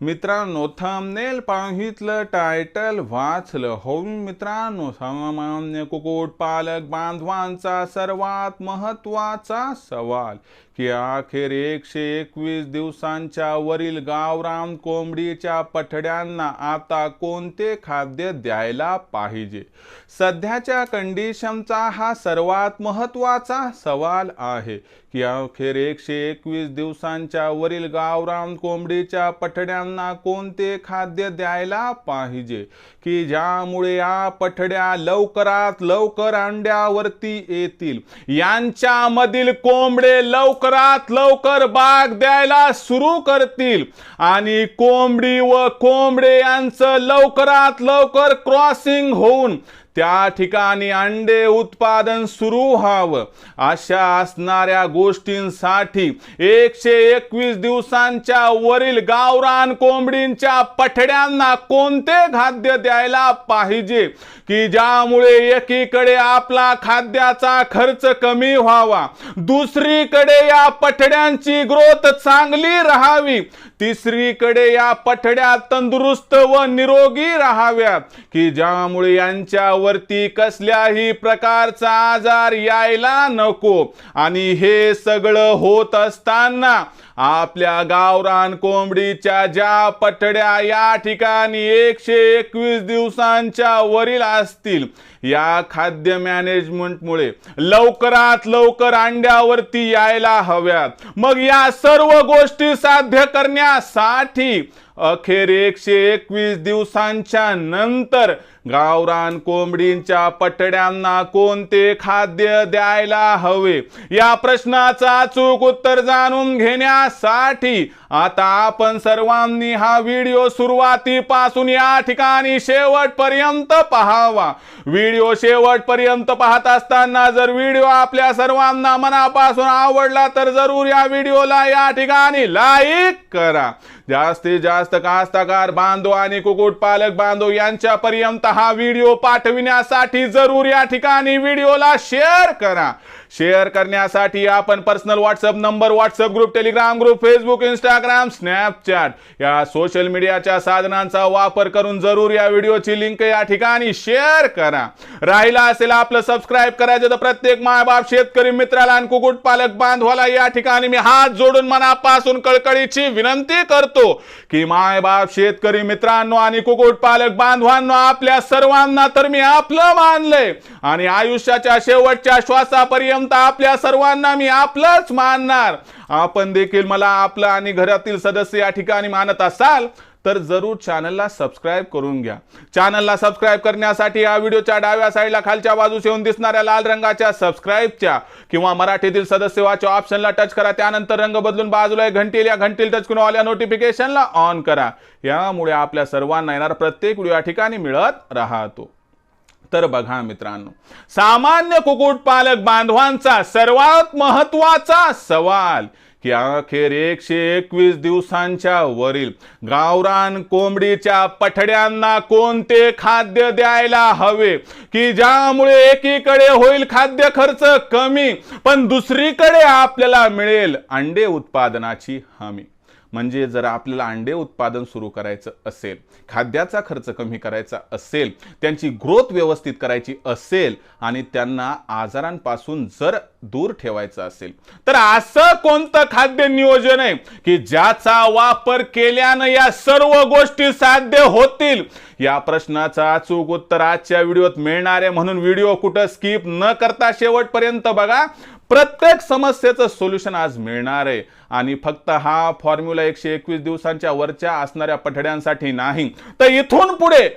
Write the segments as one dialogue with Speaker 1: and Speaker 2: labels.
Speaker 1: मित्रांनो thumbnail पाहितलं title वाचलं. होऊन मित्रांनो सामान्य कुक्कुटपालक बांधवांचा सर्वात महत्त्वाचा सवाल की अखेर एकशे एकवीस दिवसांच्या वरील गावराम कोंबडीच्या पठड्यांना आता कोणते खाद्य द्यायला पाहिजे? सध्याच्या कंडिशनचा हा सर्वात महत्त्वाचा सवाल आहे की अखेर एकशे एकवीस दिवसांच्या वरील गावराम कोंबडीच्या पठड्यांना कोणते खाद्य द्यायला पाहिजे? की ज्यामुळे या पठड्या लवकरात लवकर अंड्यावरती येतील? यांच्यामधील कोंबडे लवकरात लवकर बाग द्यायला सुरू करतील. आणि कोंबडी व कोंबडे यांचं लवकरात लवकर क्रॉसिंग होऊन त्या ठिकाणी अंडे उत्पादन सुरू व्हावं. अशा असणाऱ्या गोष्टींसाठी एकशे एकवीस दिवसांच्या वरील गावरान कोंबडींच्या पठड्यांना कोणते खाद्य द्यायला पाहिजे? की ज्यामुळे एकीकडे आपला खाद्याचा खर्च कमी व्हावा दुसरीकडे या पठड्यांची ग्रोथ चांगली राहावी तिसरीकडे या पठड्या तंदुरुस्त व निरोगी राहाव्यात की ज्यामुळे यांच्यावरती कसल्याही प्रकारचा आजार यायला नको. आणि हे सगळं होत असताना आपल्या गावरान कोंबडीच्या ज्या पठड्या या ठिकाणी एकशे एकवीस दिवसांच्या वरील असतील या खाद्य मॅनेजमेंटमुळे लवकरात लवकर अंड्यावरती यायला हव्यात. मग या सर्व गोष्टी साध्य करण्यासाठी अखेर एकशे एकवीस दिवसांच्या नंतर गावरान कोंबडींच्या पटड्यांना कोणते खाद्य द्यायला हवे? या प्रश्नाचं अचूक उत्तर जाणून घेण्यासाठी आता आपण सर्वांनी हा व्हिडिओ सुरुवातीपासून या ठिकाणी शेवटपर्यंत पहावा. व्हिडिओ शेवटपर्यंत पाहत असताना जर व्हिडिओ आपल्या सर्वांना मनापासून आवडला तर जरूर या व्हिडिओला या ठिकाणी लाईक करा. जास्तीत जास्त कास्तकार बांधव आणि कुक्कुटपालक बांधव यांच्यापर्यंत हा व्हिडिओ पाठविण्यासाठी जरूर या ठिकाणी व्हिडिओला शेअर करा. शेअर करण्यासाठी आपण personal WhatsApp number WhatsApp group Telegram group Facebook Instagram Snapchat या सोशल मीडियाच्या साधनांचा वापर करून जरूर या व्हिडिओची लिंक या ठिकाणी शेअर करा. राहिला असेल आपलं सबस्क्राईब करायचं तर प्रत्येक मायबाप शेतकरी मित्राला आणि कुक्कुटपालक बांधवाला या ठिकाणी मी हात जोडून मनापासून कळकळीची विनंती करतो. की मायबाप शेतकरी मित्रांनो आणि कुक्कुटपालक बांधवांनो आपल्या सर्वांना तर मी आपलं मानलंय. आणि आयुष्याच्या शेवटच्या श्वासापर्यंत आपल्या सर्वांना मी आपलंच मानणार. आपण देखील मला आपलं आणि घरातील सदस्य या ठिकाणी मानत असाल तर जरूर चॅनलला सबस्क्राईब करून घ्या. चॅनलला सबस्क्राईब करण्यासाठी या व्हिडिओच्या डाव्या साईडला खालच्या बाजूस येऊन दिसणाऱ्या लाल रंगाच्या सबस्क्राईबच्या किंवा मराठीतील सदस्यवाच्या ऑप्शनला टच करा. त्यानंतर रंग बदलून बाजूला घंटील या घंटील टच करून आल्या नोटिफिकेशनला ऑन करा. यामुळे आपल्या सर्वांना येणार प्रत्येक व्हिडिओ या ठिकाणी मिळत राहतो. तर बघा मित्रांनो सामान्य कुक्कुटपालक बांधवांचा सर्वात महत्त्वाचा सवाल की अखेर एकशे एकवीस दिवसांच्या वरील गावरान कोंबडीच्या पठड्यांना कोणते खाद्य द्यायला हवे? की ज्यामुळे एकीकडे होईल खाद्य खर्च कमी पण दुसरीकडे आपल्याला मिळेल अंडे उत्पादनाची हमी? म्हणजे जर आपल्याला अंडे उत्पादन सुरू करायचं असेल खाद्याचा खर्च कमी करायचा असेल त्यांची ग्रोथ व्यवस्थित करायची असेल आणि त्यांना आजारांपासून जर दूर ठेवायचं असेल तर असं कोणतं खाद्य नियोजन आहे की ज्याचा वापर केल्यानं या सर्व गोष्टी साध्य होतील? या प्रश्नाचं अचूक उत्तर आजच्या व्हिडिओत मिळणार आहे म्हणून व्हिडिओ कुठं स्किप न करता शेवटपर्यंत बघा. प्रत्येक समस्येचं सोल्युशन आज मिळणार आहे. आणि फक्त हा फॉर्म्युला एकशे एकवीस दिवसांच्या वरच्या असणाऱ्या पठड्यांसाठी नाही. तर इथून पुढे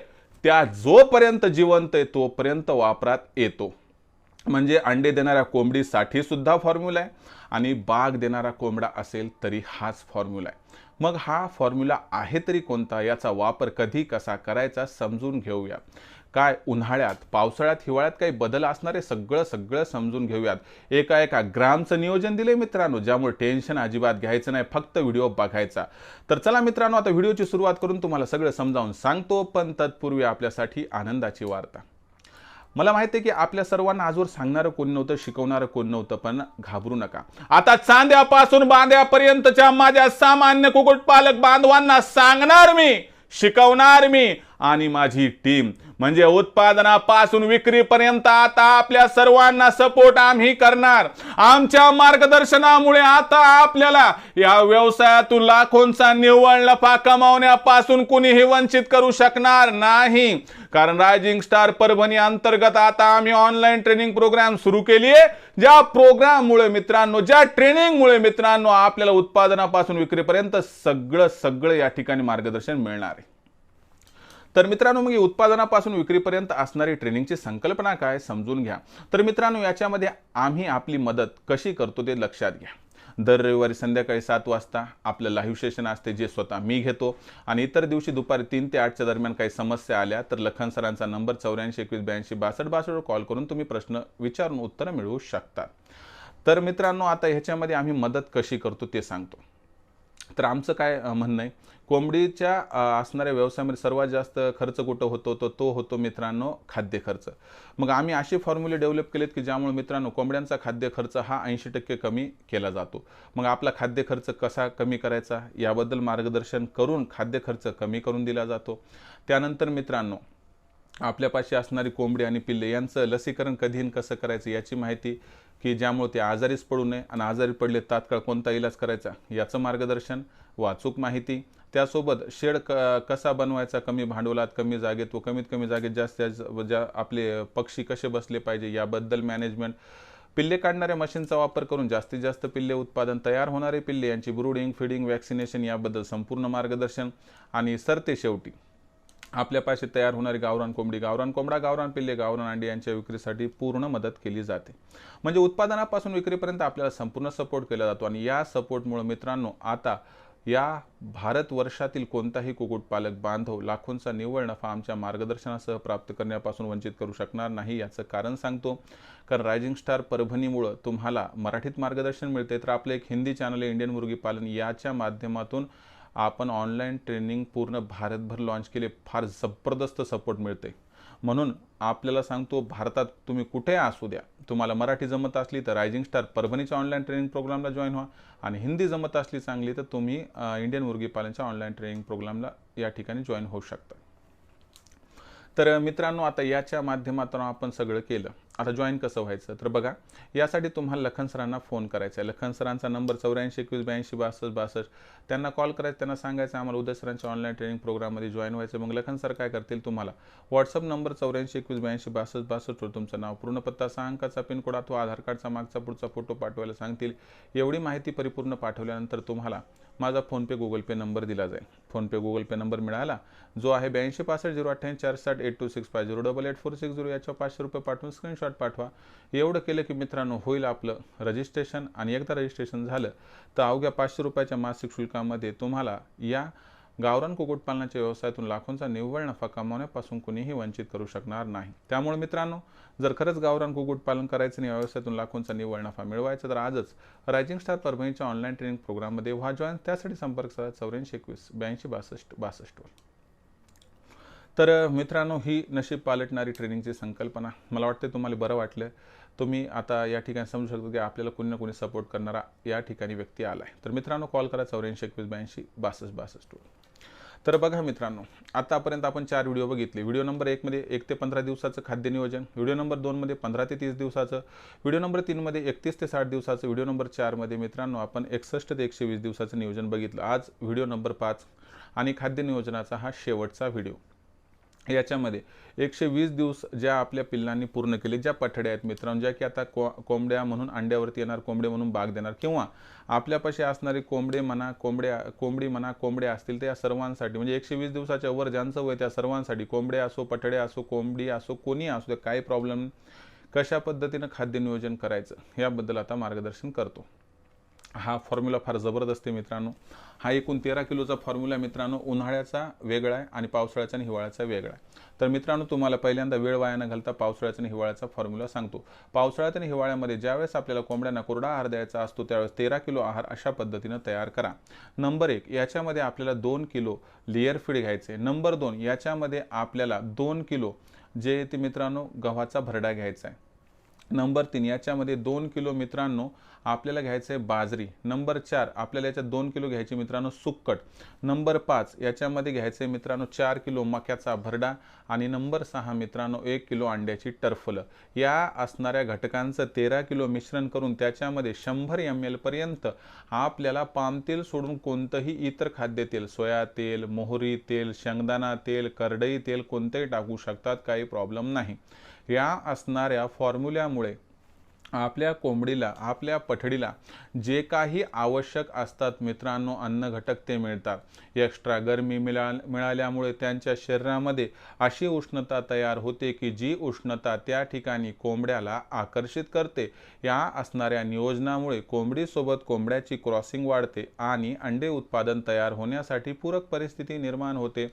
Speaker 1: त्या जोपर्यंत जिवंत आहे तोपर्यंत वापरात येतो. म्हणजे अंडे देणाऱ्या कोंबडीसाठी सुद्धा फॉर्म्युला आहे. आणि बाग देणारा कोंबडा असेल तरी हाच फॉर्म्युला आहे. मग हा फॉर्म्युला आहे तरी कोणता? याचा वापर कधी कसा करायचा समजून घेऊया. काय उन्हाळ्यात पावसाळ्यात हिवाळ्यात काही बदल असणारे सगळं सगळं समजून घेऊयात. एका एका ग्रामचं नियोजन दिलंय मित्रांनो ज्यामुळे टेन्शन अजिबात घ्यायचं नाही फक्त व्हिडिओ बघायचा. तर चला मित्रांनो आता व्हिडिओची सुरुवात करून तुम्हाला सगळं समजावून सांगतो पण तत्पूर्वी आपल्यासाठी आनंदाची वार्ता. मला माहिती आहे की आपल्या सर्वांना आजवर सांगणारं कोण नव्हतं शिकवणारं कोण नव्हतं पण घाबरू नका. आता चांद्यापासून बांध्यापर्यंतच्या माझ्या सामान्य कुकुटपालक बांधवांना सांगणार मी शिकवणार मी आणि माझी टीम म्हणजे उत्पादनापासून विक्रीपर्यंत आता आपल्या सर्वांना सपोर्ट आम्ही करणार. आमच्या मार्गदर्शनामुळे आता आपल्याला या व्यवसायातून लाखोंचा निव्वळ नफा कमावण्यापासून कुणीही वंचित करू शकणार नाही. कारण रायझिंग स्टार परभणी अंतर्गत आता आम्ही ऑनलाईन ट्रेनिंग प्रोग्राम सुरू केली आहे. ज्या प्रोग्राममुळे मित्रांनो ज्या ट्रेनिंगमुळे मित्रांनो आपल्याला उत्पादनापासून विक्रीपर्यंत सगळं सगळं या ठिकाणी मार्गदर्शन मिळणार आहे. तर मित्रांनो मग उत्पादनापासून विक्रीपर्यंत असणारी ट्रेनिंगची संकल्पना काय समजून घ्या. तर मित्रांनो याच्यामध्ये आम्ही आपली मदत कशी करतो ते लक्षात घ्या. दर रविवारी संध्याकाळी सात वाजता आपलं लाईव्ह सेशन असते जे स्वतः मी घेतो. आणि इतर दिवशी दुपारी तीन ते आठच्या दरम्यान काही समस्या आल्या तर लखन सरांचा नंबर चौऱ्याऐंशी एकवीस ब्याऐंशी बासष्ट बासष्टवर कॉल करून तुम्ही प्रश्न विचारून उत्तरं मिळवू शकता. तर मित्रांनो आता ह्याच्यामध्ये आम्ही मदत कशी करतो ते सांगतो. तर आमचं काय म्हणणं आहे? कोंबडीच्या असणाऱ्या व्यवसायामध्ये सर्वात जास्त खर्च कुठं होतो? तर तो होतो मित्रांनो खाद्य खर्च. मग आम्ही असे फॉर्म्युले डेव्हलप केलेत की ज्यामुळे मित्रांनो कोंबड्यांचा खाद्य खर्च हा ऐंशी टक्के कमी केला जातो. मग आपला खाद्य खर्च कसा कमी करायचा? याबद्दल मार्गदर्शन करून खाद्य खर्च कमी करून दिला जातो. त्यानंतर मित्रांनो आपल्यापाशी असणारी कोंबडी आणि पिल्ले यांचं लसीकरण कधी आणि कसं करायचं याची माहिती की ज्यामुळे ते आजारीच पडू नये. आणि आजारी पडले तात्काळ कोणता इलाज करायचा याचं मार्गदर्शन वाचूक माहिती त्यासोबत शेड क कसा बनवायचा? कमी भांडवलात कमी जागेत व कमीत कमी जागेत जास्त ज्या आपले पक्षी कसे बसले पाहिजे याबद्दल मॅनेजमेंट पिल्ले काढणाऱ्या मशीनचा वापर करून जास्तीत जास्त पिल्ले उत्पादन तयार होणारे पिल्ले यांची ब्रुडिंग फिडिंग वॅक्सिनेशन याबद्दल संपूर्ण मार्गदर्शन आणि सरते शेवटी आपल्यापाशी तयार होणारी गावरान कोंबडी गावरान कोंबडा गावरान पिल्ले गावरान अंडी यांच्या विक्रीसाठी पूर्ण मदत केली जाते. म्हणजे उत्पादनापासून विक्रीपर्यंत आपल्याला संपूर्ण सपोर्ट केला जातो आणि या सपोर्टमुळे मित्रांनो आता या भारत वर्षातील कोणताही कुक्कुटपालक बांधव लाखोंचा निव्वळ नफा आमच्या मार्गदर्शनासह प्राप्त करण्यापासून वंचित करू शकणार नाही याचं कारण सांगतो. कारण रायझिंग स्टार परभणीमुळं तुम्हाला मराठीत मार्गदर्शन मिळते तर आपलं एक हिंदी चॅनल आहे इंडियन मुर्गी पालन. याच्या माध्यमातून आपण ऑनलाईन ट्रेनिंग पूर्ण भारतभर लॉन्च केले फार जबरदस्त सपोर्ट मिळते. म्हणून आपल्याला सांगतो भारतात तुम्ही कुठे असू द्या. तुम्हाला मराठी जमत असली तर रायझिंग स्टार परभणीच्या ऑनलाईन ट्रेनिंग प्रोग्रामला जॉईन व्हा. आणि हिंदी जमत असली चांगली तर तुम्ही इंडियन मुर्गीपालनच्या ऑनलाईन ट्रेनिंग प्रोग्रामला या ठिकाणी जॉईन होऊ शकता. तर मित्रांनो आता याच्या माध्यमातून आपण सगळं केलं. आता जॉईन कसं व्हायचं? तर बघा यासाठी तुम्हाला लखन सरांना फोन करायचा आहे लखन सरांचा नंबर चौऱ्याऐंशी एकवीस ब्याऐंशी बासष्ट बासष्ट. त्यांना कॉल करायचं त्यांना सांगायचं आम्हाला उदय सरांच्या ऑनलाईन ट्रेनिंग प्रोग्राममध्ये जॉईन व्हायचं मग लखन सर काय करतील तुम्हाला? व्हॉट्सअप नंबर चौऱ्याऐंशी एकवीस ब्याऐंशी बासष्ट बासष्टवर तुमचं नाव पूर्ण पत्ता सहा अंकाचा पिनकोड अथवा आधार कार्डचा मागचा पुढचा फोटो पाठवायला सांगतील. एवढी माहिती परिपूर्ण पाठवल्यानंतर तुम्हाला माझा फोनपे गुगल पे नंबर दिला जाईल. फोनपे गुगल पे नंबर मिळाला जो आहे ब्याऐंशी पासष्ट झिरो अठ्ठ्याऐंशी चार साठ eight two six five zero double eight four six zero याच्यावर पाचशे रुपये पाठवून स्क्रीनशॉट पाठवा. एवढं केलं की मित्रांनो होईल आपलं रजिस्ट्रेशन आणि एकदा रजिस्ट्रेशन झालं तर अवघ्या पाचशे रुपयाच्या मासिक शुल्कामध्ये तुम्हाला या गावरान कुक्कुटपालनाच्या व्यवसायातून लाखोंचा निव्वळ नफा कमावण्यापासून कुणीही वंचित करू शकणार नाही. त्यामुळे मित्रांनो जर खरंच गावरान कुक्कुटपालन करायचं आणि या व्यवसायातून लाखोंचा निव्वळ नफा मिळवायचा तर आजच रायझिंग स्टार परभणीच्या ऑनलाईन ट्रेनिंग प्रोग्राममध्ये व्हा जॉईन. त्यासाठी संपर्क साधा चौऱ्याऐंशी एकवीस ब्याऐंशी बासष्ट बासष्टवर तर मित्रांनो ही नशीब पालटणारी ट्रेनिंगची संकल्पना मला वाटते तुम्हाला बरं वाटलं. तुम्ही आता या ठिकाणी समजू शकतो की आपल्याला कोणी ना कोणी सपोर्ट करणारा या ठिकाणी व्यक्ती आला आहे तर मित्रांनो कॉल करा चौऱ्याऐंशी एकवीस ब्याऐंशी बासष्ट बासष्ट तर बघा मित्रांनो आतापर्यंत आपण चार व्हिडिओ बघितले. व्हिडिओ नंबर एकमध्ये एक ते पंधरा दिवसाचं खाद्य नियोजन व्हिडिओ नंबर दोनमध्ये पंधरा ते तीस दिवसाचं व्हिडिओ नंबर तीनमध्ये एकतीस ते साठ दिवसाचं व्हिडिओ नंबर चारमध्ये मित्रांनो आपण एकसष्ट ते एकशे वीस दिवसाचं नियोजन बघितलं. आज व्हिडिओ नंबर पाच आणि खाद्य नियोजनाचा हा शेवटचा व्हिडिओ. याच्यामध्ये एकशे वीस दिवस ज्या आपल्या पिल्लांनी पूर्ण केले ज्या पठड्या आहेत मित्रांनो ज्या की आता को कोंबड्या म्हणून अंड्यावरती येणार कोंबडे म्हणून बाग देणार किंवा आपल्यापाशी असणारे कोंबडे म्हणा कोंबड्या कोंबडी म्हणा कोंबड्या असतील त्या सर्वांसाठी म्हणजे एकशे वीस दिवसाच्या वर ज्यांचं वय त्या सर्वांसाठी कोंबडे असो पठडे असो कोंबडी असो कोणी असो दे, काही प्रॉब्लेम कशा पद्धतीनं खाद्य नियोजन करायचं याबद्दल आता मार्गदर्शन करतो. हा फॉर्म्युला फार जबरदस्त आहे मित्रांनो. हा एकूण तेरा किलोचा फॉर्म्युला मित्रांनो. उन्हाळ्याचा वेगळा आहे आणि पावसाळ्याचा आणि हिवाळ्याचा वेगळा आहे. तर मित्रांनो तुम्हाला पहिल्यांदा वेळ वाया न घालता पावसाळ्याचा आणि हिवाळ्याचा फॉर्म्युला सांगतो. पावसाळ्यात आणि हिवाळ्यामध्ये ज्यावेळेस आपल्याला कोंबड्यांना कोरडा आहार द्यायचा असतो त्यावेळेस तेरा किलो आहार अशा पद्धतीनं तयार करा. नंबर एक याच्यामध्ये आपल्याला दोन किलो लेअर फीड घ्यायचे. नंबर दोन याच्यामध्ये आपल्याला दोन किलो जे ते मित्रांनो गव्हाचा भरडा घ्यायचा आहे. नंबर तीन याच्यामध्ये दोन किलो मित्रांनो आपल्याला घ्यायचं आहे बाजरी. नंबर चार आपल्याला याच्यात दोन किलो घ्यायची मित्रांनो सुक्कट. नंबर पाच याच्यामध्ये घ्यायचं आहे मित्रांनो चार किलो मक्याचा भरडा आणि नंबर सहा मित्रांनो एक किलो अंड्याची टर्फलं. या असणाऱ्या घटकांचं तेरा किलो मिश्रण करून त्याच्यामध्ये शंभर एम एलपर्यंत आपल्याला पाम तेल सोडून कोणतंही इतर खाद्यतेल सोया तेल मोहरी तेल शेंगदाणा तेल करडई तेल कोणतेही टाकू शकतात काही प्रॉब्लेम नाही. या असणाऱ्या फॉर्म्युल्यामुळे आपल्या कोंबडीला आपल्या पठडीला जे काही आवश्यक असतात मित्रांनो अन्न घटक ते मिळतात. एक्स्ट्रा गरमी मिळा मिळाल्यामुळे त्यांच्या शरीरामध्ये अशी उष्णता तयार होते की जी उष्णता त्या ठिकाणी कोंबड्याला आकर्षित करते. या असणाऱ्या नियोजनामुळे कोंबडीसोबत कोंबड्याची क्रॉसिंग वाढते आणि अंडे उत्पादन तयार होण्यासाठी पूरक परिस्थिती निर्माण होते.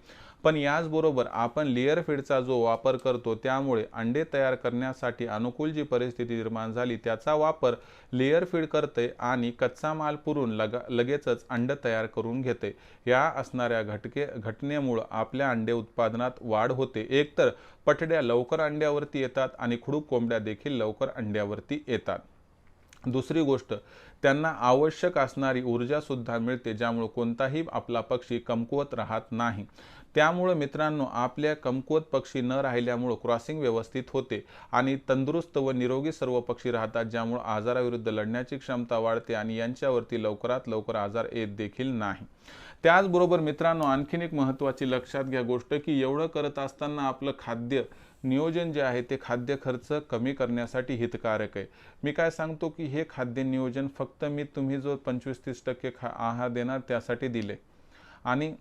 Speaker 1: पण याचबरोबर आपण लेअर फीडचा जो वापर करतो त्यामुळे अंडे तयार करण्यासाठी अनुकूल जी परिस्थिती निर्माण झाली त्याचा वापर लेअर फीड करते आणि कच्चा माल पुरून लगा लगेचच अंड तयार करून घेते. या असणाऱ्या घटके घटनेमुळं आपल्या अंडे उत्पादनात वाढ होते. एकतर पटड्या लवकर अंड्यावरती येतात आणि खुडूक कोंबड्या देखील लवकर अंड्यावरती येतात. दुसरी गोष्ट त्यांना आवश्यक असणारी ऊर्जासुद्धा मिळते ज्यामुळे कोणताही आपला पक्षी कमकुवत राहत नाही. त्यामुळं मित्रांनो आपल्या कमकुवत पक्षी न राहिल्यामुळं क्रॉसिंग व्यवस्थित होते आणि तंदुरुस्त व निरोगी सर्व पक्षी राहतात ज्यामुळं आजाराविरुद्ध लढण्याची क्षमता वाढते आणि यांच्यावरती लवकरात लवकर आजार येत देखील नाही. त्याचबरोबर मित्रांनो आणखीन एक महत्त्वाची लक्षात घ्या गोष्ट की एवढं करत असताना आपलं खाद्य नियोजन जे आहे ते खाद्य खर्च कमी करण्यासाठी हितकारक आहे. मी काय सांगतो की हे खाद्य नियोजन फक्त मी तुम्ही जो पंचवीस तीस टक्के खा आहार देणार त्यासाठी दिले. आणि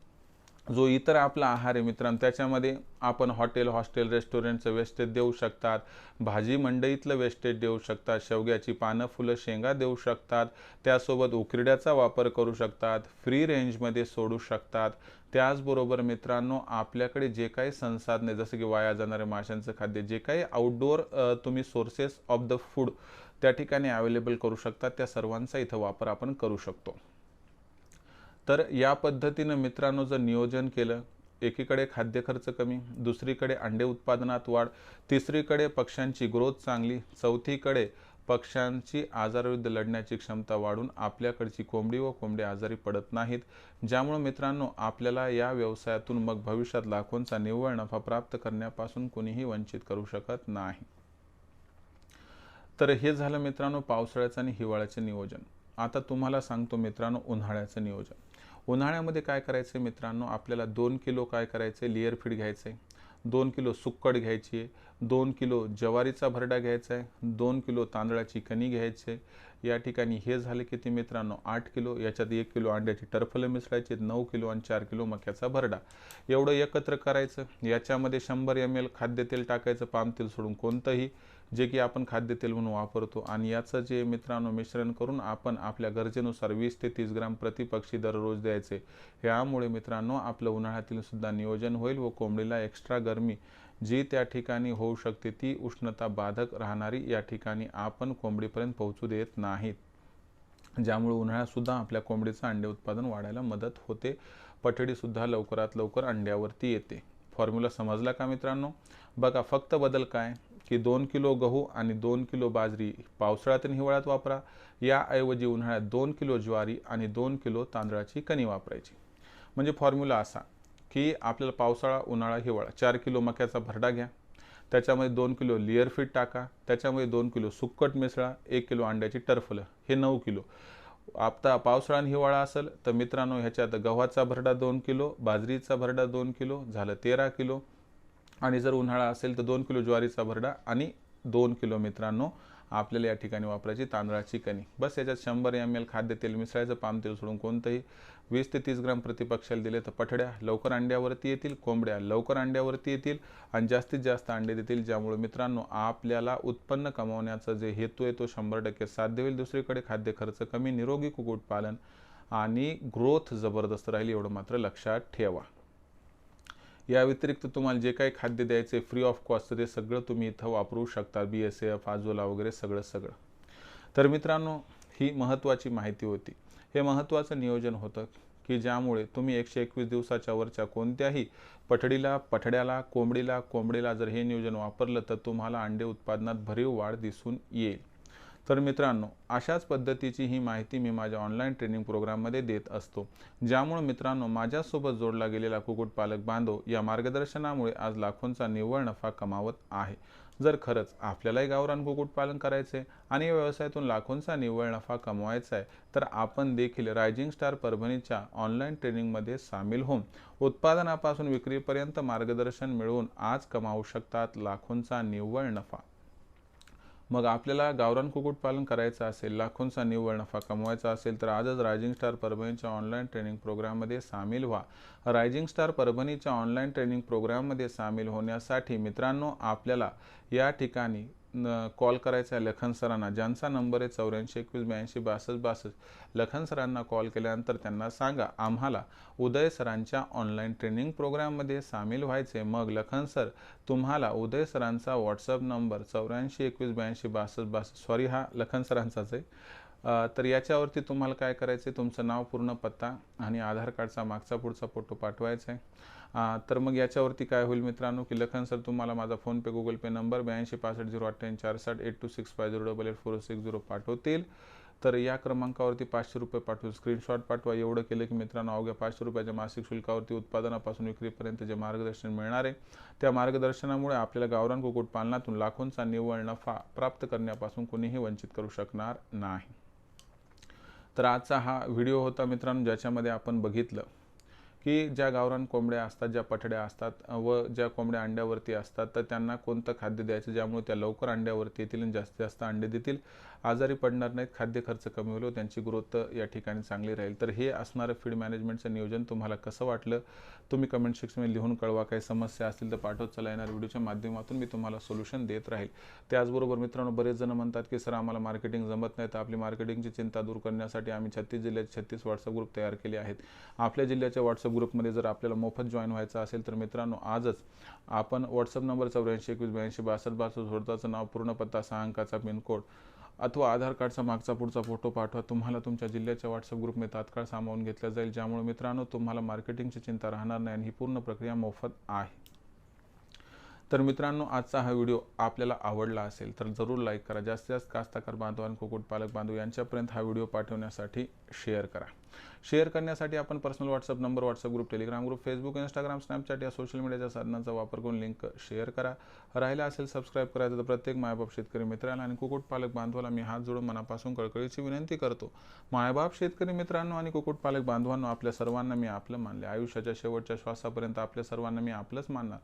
Speaker 1: जो इतर आपला आहार आहे मित्रांनो त्याच्यामध्ये आपण हॉटेल हॉस्टेल रेस्टॉरंटचं वेस्टेज देऊ शकतात भाजी मंडईतलं वेस्टेज देऊ शकतात शेवग्याची पानं फुलं शेंगा देऊ शकतात त्यासोबत उकिरड्याचा वापर करू शकतात फ्री रेंजमध्ये सोडू शकतात. त्याचबरोबर मित्रांनो आपल्याकडे जे काही संसाधने जसं की वाया जाणाऱ्या माशांचं खाद्य जे काही आउटडोअर तुम्ही सोर्सेस ऑफ द फूड त्या ठिकाणी अवेलेबल करू शकतात त्या सर्वांचा इथं वापर आपण करू शकतो. तर या पद्धतीनं मित्रांनो जर नियोजन केलं एकीकडे खाद्य खर्च कमी दुसरीकडे अंडे उत्पादनात वाढ तिसरीकडे पक्ष्यांची ग्रोथ चांगली चौथीकडे पक्ष्यांची आजारविरुद्ध लढण्याची क्षमता वाढून आपल्याकडची कोंबडी व कोंबडी आजारी पडत नाहीत. ज्यामुळे मित्रांनो आपल्याला या व्यवसायातून मग भविष्यात लाखोंचा निव्वळ नफा प्राप्त करण्यापासून कोणीही वंचित करू शकत नाही. तर हे झालं मित्रांनो पावसाळ्याचं आणि हिवाळ्याचं नियोजन. आता तुम्हाला सांगतो मित्रांनो उन्हाळ्याचं नियोजन. उन्हाळ्यामध्ये काय करायचं मित्रांनो? आपल्याला दोन किलो काय करायचं लिअर फीड घ्यायचं आहे दोन किलो सुक्कड घ्यायची आहे. दोन किलो ज्वारीचा भरडा घ्यायचा आहे दोन किलो तांदळाची कणी घ्यायची आहे या ठिकाणी हे झाले किती मित्रांनो आठ किलो याच्यात एक किलो अंड्याची टरफलं मिसळायची नऊ किलो आणि चार किलो मक्याचा भरडा. एवढं एकत्र करायचं याच्यामध्ये शंभर एम एल खाद्यतेल टाकायचं पाम तेल सोडून कोणतंही जे की आपण खाद्यतेल म्हणून वापरतो. आणि याचं जे मित्रांनो मिश्रण करून आपण आपल्या गरजेनुसार वीस ते तीस ग्राम प्रतिपक्षी दररोज द्यायचे. यामुळे मित्रांनो आपलं उन्हाळ्यातील सुद्धा नियोजन होईल व कोंबडीला एक्स्ट्रा गरमी जी त्या ठिकाणी होऊ शकते ती उष्णता बाधक राहणारी या ठिकाणी आपण कोंबडीपर्यंत पोहोचू देत नाहीत. ज्यामुळे उन्हाळ्यातसुद्धा आपल्या कोंबडीचं अंडे उत्पादन वाढायला मदत होते. पठडीसुद्धा लवकरात लवकर अंड्यावरती येते. फॉर्म्युला समजला का मित्रांनो? बघा फक्त बदल काय? की दोन किलो गहू आणि दोन किलो बाजरी पावसाळ्यात आणि हिवाळ्यात वापरा. याऐवजी उन्हाळ्यात दोन किलो ज्वारी आणि दोन किलो तांदळाची कणी वापरायची. म्हणजे फॉर्म्युला असा. की आपल्याला पावसाळा उन्हाळा हिवाळा चार किलो मक्याचा भरडा घ्या. त्याच्यामध्ये दोन किलो लिअर फीट टाका. त्याच्यामध्ये दोन किलो सुक्कट मिसळा एक किलो अंड्याची टर्फलं हे नऊ किलो. आता पावसाळा आणि हिवाळा असेल तर मित्रांनो ह्याच्यात गव्हाचा भरडा दोन किलो बाजरीचा भरडा दोन किलो झालं तेरा किलो. आणि जर उन्हाळा असेल तर दोन किलो ज्वारीचा भरडा आणि दोन किलो मित्रांनो आपल्याला या ठिकाणी वापरायची तांदळाची कणी बस याच्यात शंभर एम एल खाद्यतेल मिसळायचं पाम तेल सोडून कोणतंही वीस ते तीस ग्राम प्रतिपक्षाला दिले तर पठड्या लवकर अंड्यावरती येतील कोंबड्या लवकर अंड्यावरती येतील आणि जास्तीत जास्त अंडे देतील ज्यामुळे मित्रांनो आपल्याला उत्पन्न कमावण्याचा जे हेतू आहे तो शंभर टक्के साध्य होईल. दुसरीकडे खाद्य खर्च कमी निरोगी कुक्कुटपालन आणि ग्रोथ जबरदस्त राहील एवढं मात्र लक्षात ठेवा. या व्यतिरिक्त तुम्हाला जे काही खाद्य द्यायचे फ्री ऑफ कॉस्ट ते सगळं तुम्ही इथं वापरू शकता बी एस एफ आजोला वगैरे सगळं सगळं. तर मित्रांनो ही महत्त्वाची माहिती होती. हे महत्त्वाचं नियोजन होतं की ज्यामुळे तुम्ही एकशे एकवीस दिवसाच्या वरच्या कोणत्याही पठडीला पठड्याला कोंबडीला कोंबडीला जर हे नियोजन वापरलं तर तुम्हाला अंडे उत्पादनात भरीव वाढ दिसून येईल. तर मित्रांनो अशाच पद्धतीची ही माहिती मी माझ्या ऑनलाईन ट्रेनिंग प्रोग्राममध्ये देत असतो. ज्यामुळे मित्रांनो माझ्यासोबत जोडला गेलेला कुक्कुटपालक बांधव या मार्गदर्शनामुळे आज लाखोंचा निव्वळ नफा कमावत आहे. जर खरंच आपल्यालाही गावरान कुक्कुटपालन करायचे आणि या व्यवसायातून लाखोंचा निव्वळ नफा कमवायचा आहे तर आपण देखील रायझिंग स्टार परभणीच्या ऑनलाईन ट्रेनिंगमध्ये सामील होऊन उत्पादनापासून विक्रीपर्यंत मार्गदर्शन मिळवून आज कमावू शकतात लाखोंचा निव्वळ नफा. मग आपल्याला गावरान कुक्कुटपालन करायचं असेल लाखोंचा निव्वळ नफा कमवायचा असेल तर आजच रायझिंग स्टार परभणीच्या ऑनलाईन ट्रेनिंग प्रोग्राममध्ये सामील व्हा. रायझिंग स्टार परभणीच्या ऑनलाईन ट्रेनिंग प्रोग्राममध्ये सामील होण्यासाठी मित्रांनो आपल्याला या ठिकाणी कॉल करायचा आहे लखन सरांना. ज्यांचा नंबर आहे चौऱ्याऐंशी एकवीस ब्याऐंशी बासष्ट बासष्ट लखन सरांना कॉल केल्यानंतर त्यांना सांगा. आम्हाला उदय सरांच्या ऑनलाईन ट्रेनिंग प्रोग्राममध्ये सामील व्हायचे मग लखन सर तुम्हाला उदय सरांचा व्हॉट्सअप नंबर चौऱ्याऐंशी एकवीस ब्याऐंशी बासष्ट बासष्ट सॉरी हा लखन सरांचाच आहे. तर याच्यावरती तुम्हाला काय करायचं आहे तुमचं नाव पूर्ण पत्ता आणि आधार कार्डचा मागचा पुढचा फोटो पाठवायचा आहे. तर मग याच्यावरती काय होईल मित्रांनो की लखन सर तुम्हाला माझा फोनपे गुगल पे नंबर ब्याऐंशी पासष्ट झिरो अठ्ठ्याऐंशी चार साठ eight two six five zero double eight four six zero पाठवतील. तर या क्रमांकावरती पाचशे रुपये पाठवून स्क्रीनशॉट पाठवा. एवढं केलं की मित्रांनो अवघ्या पाचशे रुपयाच्या मासिक शुल्कावरती उत्पादनापासून विक्रीपर्यंत जे मार्गदर्शन मिळणार आहे त्या मार्गदर्शनामुळे आपल्याला गावरान कुक्कुटपालनातून लाखोंचा निव्वळ नफा प्राप्त करण्यापासून कोणीही वंचित करू शकणार नाही. तर आजचा हा व्हिडिओ होता मित्रांनो ज्याच्यामध्ये आपण बघितलं. की ज्या गावरान कोंबड्या असतात ज्या पठड्या असतात व ज्या कोंबड्या अंड्यावरती असतात तर त्यांना कोणतं खाद्य द्यायचं ज्यामुळे त्या लवकर अंड्यावरती येतील आणि जास्तीत जास्त अंडे देतील. आजारी पडणार नाहीत खाद्य खर्च कमी होईल त्यांची ग्रोथ या ठिकाणी चांगली राहील. तर हे असणारं फीड मॅनेजमेंटचं नियोजन तुम्हाला कसं वाटलं? तुम्ही कमेंट सेक्शनमध्ये लिहून कळवा. काही समस्या असतील तर पाठवत चला. येणार व्हिडिओच्या माध्यमातून मी तुम्हाला सोल्युशन देत राहील. त्याचबरोबर मित्रांनो बरेच जण म्हणतात की सर आम्हाला मार्केटिंग जमत नाही. तर आपली मार्केटिंगची चिंता दूर करण्यासाठी आम्ही छत्तीस जिल्ह्यात छत्तीस व्हॉट्सअप ग्रुप तयार केले आहेत. आपल्या जिल्ह्याच्या व्हॉट्सअप ग्रुपमध्ये जर आपल्याला मोफत जॉईन व्हायचं असेल तर मित्रांनो आजच आपण व्हॉट्सअप नंबर चौऱ्याऐंशी एकवीस ब्याऐंशी बासष्ट बासष्ट स्वतःचं नाव पूर्ण पत्ता सहा अंकाचा पिनकोड अथवा आधार कार्डचा मागचा पुढचा फोटो पाठवा. तुम्हाला तुमच्या जिल्ह्याच्या व्हॉट्सअप ग्रुपमध्ये तात्काळ सामावून घेतलं जाईल ज्यामुळे मित्रांनो तुम्हाला मार्केटिंगची चिंता राहणार नाही आणि ही पूर्ण प्रक्रिया मोफत आहे. तर मित्रांनो आजचा हा व्हिडिओ आपल्याला आवडला असेल तर जरूर लाईक करा. जास्तीत जास्त कास्तकार बांधव आणि कुक्कुटपालक बांधव यांच्यापर्यंत हा व्हिडिओ पाठवण्यासाठी शेअर करा. शेअर करण्यासाठी आपण personal WhatsApp number WhatsApp group Telegram group Facebook Instagram Snapchat या सोशल मीडियाच्या साधनांचा वापर करून लिंक शेअर करा. राहिला असेल सबस्क्राईब करायचं तर प्रत्येक मायबाप शेतकरी मित्राला आणि कुक्कुटपालक बांधवाला मी हात जोडून मनापासून कळकळीची विनंती करतो. मायबाप शेतकरी मित्रांनो आणि कुक्कुटपालक बांधवांनो आपल्या सर्वांना मी आपलं मानले आयुष्याच्या शेवटच्या श्वासापर्यंत आपल्या सर्वांना मी आपलंच मानणार.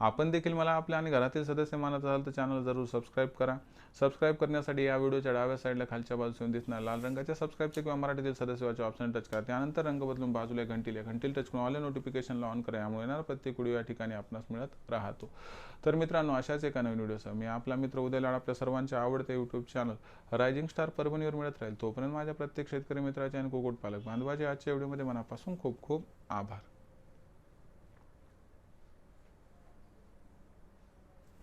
Speaker 1: आपण देखील मला आपल्या आणि घरातील सदस्य मानत असाल तर चॅनल जरूर सबस्क्राईब करा. सबस्क्राईब करण्यासाठी या व्हिडिओच्या डाव्या साईडला खालच्या बाजूसून दिसणार लाल रंगाच्या सबस्क्राईबचे किंवा मराठीतील सदस्याचे ऑप्शन टच करा. त्यानंतर रंग बदलून बाजूला घंटीला घंटील टच करून ऑल नोटिफिकेशनला ऑन करा. यामुळे येणार प्रत्येक व्हिडिओ या ठिकाणी आपणास मिळत राहतो. तर मित्रांनो अशाच एका नवीन व्हिडिओसह मी आपला मित्र उदय लाड आपल्या सर्वांच्या आवडते यूट्यूब चॅनल रायझिंग स्टार परभणीवर मिळत राहील. तोपर्यंत माझ्या प्रत्येक शेतकरी मित्राचे आणि कुक्कुटपालक बांधवाचे आजच्या व्हिडिओमध्ये मनापासून खूप खूप आभार.